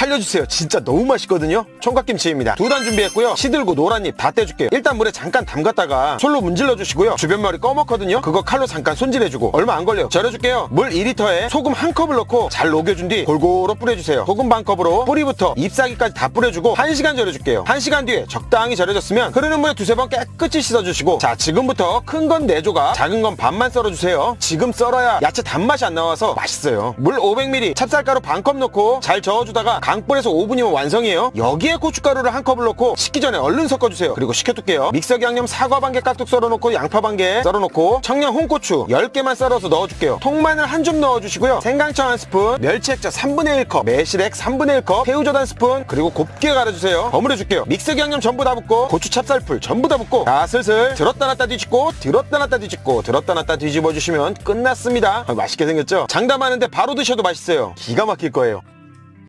살려주세요. 진짜 너무 맛있거든요. 총각김치입니다. 두 단 준비했고요. 시들고 노란잎 다 떼줄게요. 일단 물에 잠깐 담갔다가 솔로 문질러 주시고요. 주변 머리 꺼먹거든요. 그거 칼로 잠깐 손질해주고 얼마 안 걸려요. 절여줄게요. 물 2리터에 소금 한 컵을 넣고 잘 녹여준 뒤 골고루 뿌려주세요. 소금 반 컵으로 뿌리부터 잎사귀까지 다 뿌려주고 1시간 절여줄게요. 1시간 뒤에 적당히 절여졌으면 흐르는 물에 두세 번 깨끗이 씻어주시고 자 지금부터 큰 건 4조각 작은 건 반만 썰어주세요. 지금 썰어야 야채 단맛이 안 나와서 맛있어요. 물 500ml 찹쌀가루 반 컵 넣고 잘 저어주다가 강불에서 5분이면 완성이에요. 여기에 고춧가루를 한 컵을 넣고 식기 전에 얼른 섞어주세요. 그리고 식혀둘게요. 믹서기 양념 사과 반 개 깍둑 썰어놓고 양파 반 개 썰어놓고 청양 홍고추 10개만 썰어서 넣어줄게요. 통마늘 한 줌 넣어주시고요. 생강청 한 스푼, 멸치 액젓 3분의 1컵, 매실액 3분의 1컵, 새우젓 한 스푼, 그리고 곱게 갈아주세요. 버무려줄게요. 믹서기 양념 전부 다 붓고 고추 찹쌀풀 전부 다 붓고 자 슬슬 들었다 놨다 뒤집고 들었다 놨다 뒤집고 들었다 놨다 뒤집어주시면 끝났습니다. 아, 맛있게 생겼죠? 장담하는데 바로 드셔도 맛있어요. 기가 막힐 거예요.